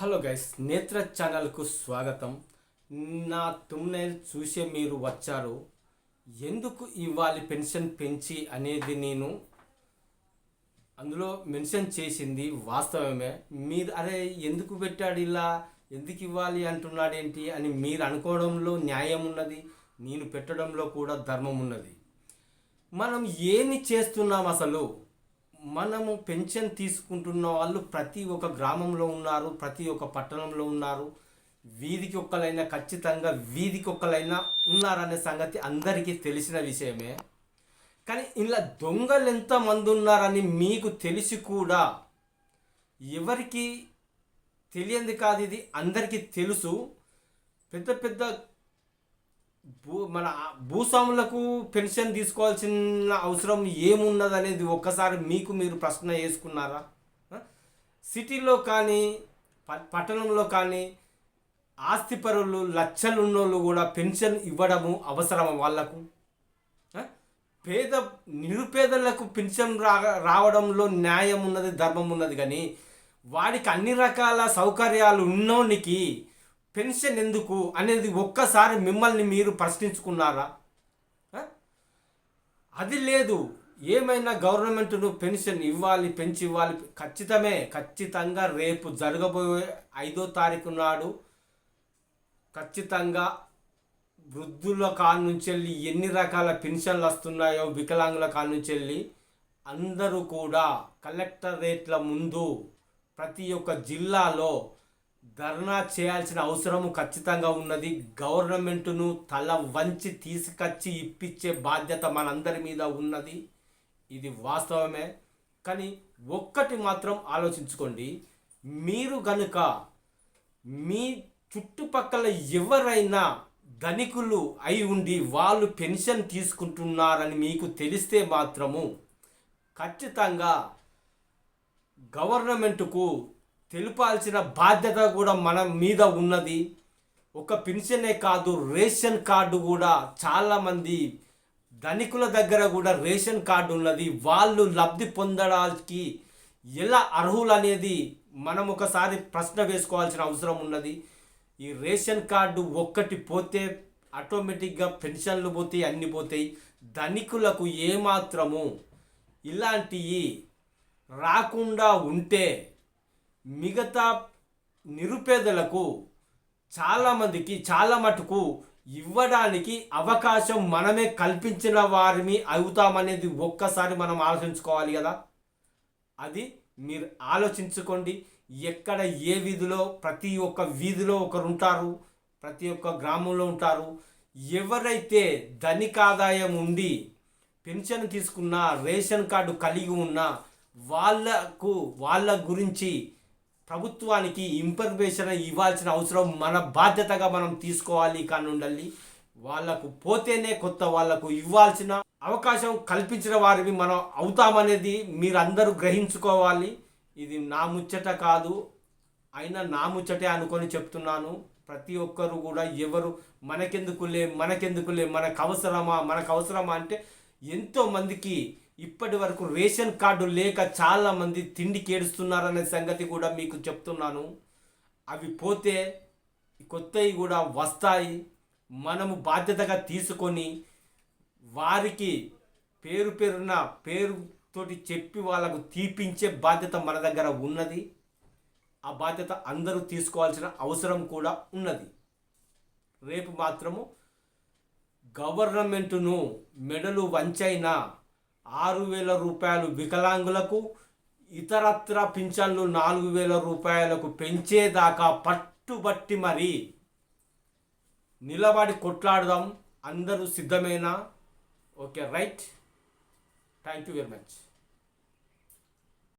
Hello guys నేత్ర ఛానల్కు స్వాగతం. నా తుమ్నైల్ చూసే మీరు వచ్చారు. ఎందుకు ఇవ్వాలి పెన్షన్ పెంచి అనేది నేను అందులో మెన్షన్ చేసింది వాస్తవమే. మీరు అరే ఎందుకు పెట్టాడు ఇలా? ఎందుకు ఇవ్వాలి అంటున్నాడేంటి అని మీరు అనుకోవడంలో న్యాయం ఉన్నది. నేను పెట్టడంలో కూడా ధర్మం ఉన్నది. మనం ఏమి చేస్తున్నాం అసలు? మనము పెన్షన్ తీసుకుంటున్న వాళ్ళు ప్రతి ఒక్క గ్రామంలో ఉన్నారు ప్రతి ఒక్క పట్టణంలో ఉన్నారు. వీధికి ఒక్కలైనా ఖచ్చితంగా వీధికి ఒక్కలైనా ఉన్నారనే సంగతి అందరికీ తెలిసిన విషయమే. కానీ ఇలా దొంగలు ఎంతమంది ఉన్నారని మీకు తెలిసి కూడా ఎవరికి తెలియంది కాదు ఇది అందరికీ తెలుసు. పెద్ద పెద్ద భూ మన భూస్వాములకు పెన్షన్ తీసుకోవాల్సిన అవసరం ఏమున్నది అనేది ఒక్కసారి మీకు మీరు ప్రశ్న వేసుకున్నారా? సిటీలో కానీ ప- పట్టణంలో కానీ ఆస్తిపరులు లక్షలు ఉన్నోళ్ళు కూడా పెన్షన్ ఇవ్వడము అవసరం వాళ్ళకు పేద నిరుపేదలకు పెన్షన్ రా రావడంలో న్యాయం ఉన్నది ధర్మం ఉన్నది కానీ వాడికి అన్ని రకాల సౌకర్యాలు ఉన్నోనికి పెన్షన్ ఎందుకు అనేది ఒక్కసారి మిమ్మల్ని మీరు ప్రశ్నించుకున్నారా? అది లేదు. ఏమైనా గవర్నమెంట్ను పెన్షన్ ఇవ్వాలి పెంచి ఇవ్వాలి ఖచ్చితమే ఖచ్చితంగా రేపు జరగబోయే ఐదో తారీఖు నాడు ఖచ్చితంగా వృద్ధుల కాడ నుంచి వెళ్ళి ఎన్ని రకాల పెన్షన్లు వస్తున్నాయో వికలాంగుల కాడ నుంచి వెళ్ళి అందరూ కూడా కలెక్టరేట్ల ముందు ప్రతి ఒక్క జిల్లాలో ధర్నా చేయాల్సిన అవసరము ఖచ్చితంగా ఉన్నది. గవర్నమెంట్ను తల వంచి తీసుకొచ్చి ఇప్పించే బాధ్యత మనందరి మీద ఉన్నది. ఇది వాస్తవమే. కానీ ఒక్కటి మాత్రం ఆలోచించుకోండి. మీరు గనుక మీ చుట్టుపక్కల ఎవరైనా ధనికులు అయి ఉండి వాళ్ళు పెన్షన్ తీసుకుంటున్నారని మీకు తెలిస్తే మాత్రము ఖచ్చితంగా గవర్నమెంట్కు తెలిపాల్సిన బాధ్యత కూడా మన మీద ఉన్నది. ఒక పెన్షనే కాదు రేషన్ కార్డు కూడా చాలామంది ధనికుల దగ్గర కూడా రేషన్ కార్డు ఉన్నది. వాళ్ళు లబ్ధి పొందడానికి ఎలా అర్హులు అనేది మనం ఒకసారి ప్రశ్న వేసుకోవాల్సిన అవసరం ఉన్నది. ఈ రేషన్ కార్డు ఒక్కటి పోతే ఆటోమేటిక్గా పెన్షన్లు పోతాయి అన్ని పోతాయి. ధనికులకు ఏమాత్రము ఇలాంటివి రాకుండా ఉంటే మిగతా నిరుపేదలకు చాలామందికి చాలా మటుకు ఇవ్వడానికి అవకాశం మనమే కల్పించిన వారిని అవుతామనేది ఒక్కసారి మనం ఆలోచించుకోవాలి కదా. అది మీరు ఆలోచించుకోండి. ఎక్కడ ఏ వీధిలో ప్రతి ఒక్క వీధిలో ఒకరు ఉంటారు ప్రతి ఒక్క గ్రామంలో ఉంటారు. ఎవరైతే ధనికాదాయం ఉండి పెన్షన్ తీసుకున్న రేషన్ కార్డు కలిగి ఉన్న వాళ్ళకు వాళ్ళ గురించి ప్రభుత్వానికి ఇన్ఫర్మేషన్ ఇవ్వాల్సిన అవసరం మన బాధ్యతగా మనం తీసుకోవాలి కానుండాలి వాళ్ళకు పోతేనే కొత్త వాళ్ళకు ఇవ్వాల్సిన అవకాశం కల్పించిన వారిని మనం అవుతామనేది మీరందరూ గ్రహించుకోవాలి. ఇది నా ముచ్చట కాదు. అయినా నా ముచ్చటే అనుకొని చెప్తున్నాను. ప్రతి ఒక్కరు కూడా ఎవరు మనకెందుకులే మనకెందుకులే మనకు అవసరమా మనకు అవసరమా అంటే ఎంతోమందికి ఇప్పటి వరకు రేషన్ కార్డు లేక చాలామంది తిండి కేడుస్తున్నారనే సంగతి కూడా మీకు చెప్తున్నాను. అవి పోతే కొత్తవి కూడా వస్తాయి. మనము బాధ్యతగా తీసుకొని వారికి పేరు పేరున పేరుతోటి చెప్పి వాళ్ళకు తీపించే బాధ్యత మన దగ్గర ఉన్నది. ఆ బాధ్యత అందరూ తీసుకోవాల్సిన అవసరం కూడా ఉన్నది. రేపు మాత్రము గవర్నమెంటును మెడలు వంచైన ఆరు వేల రూపాయలు వికలాంగులకు ఇతరత్ర పింఛన్లు నాలుగు వేల రూపాయలకు పెంచేదాకా పట్టుబట్టి మరి నిలబడి కొట్లాడదాం. అందరూ సిద్ధమేనా? Okay right. Thank you very much.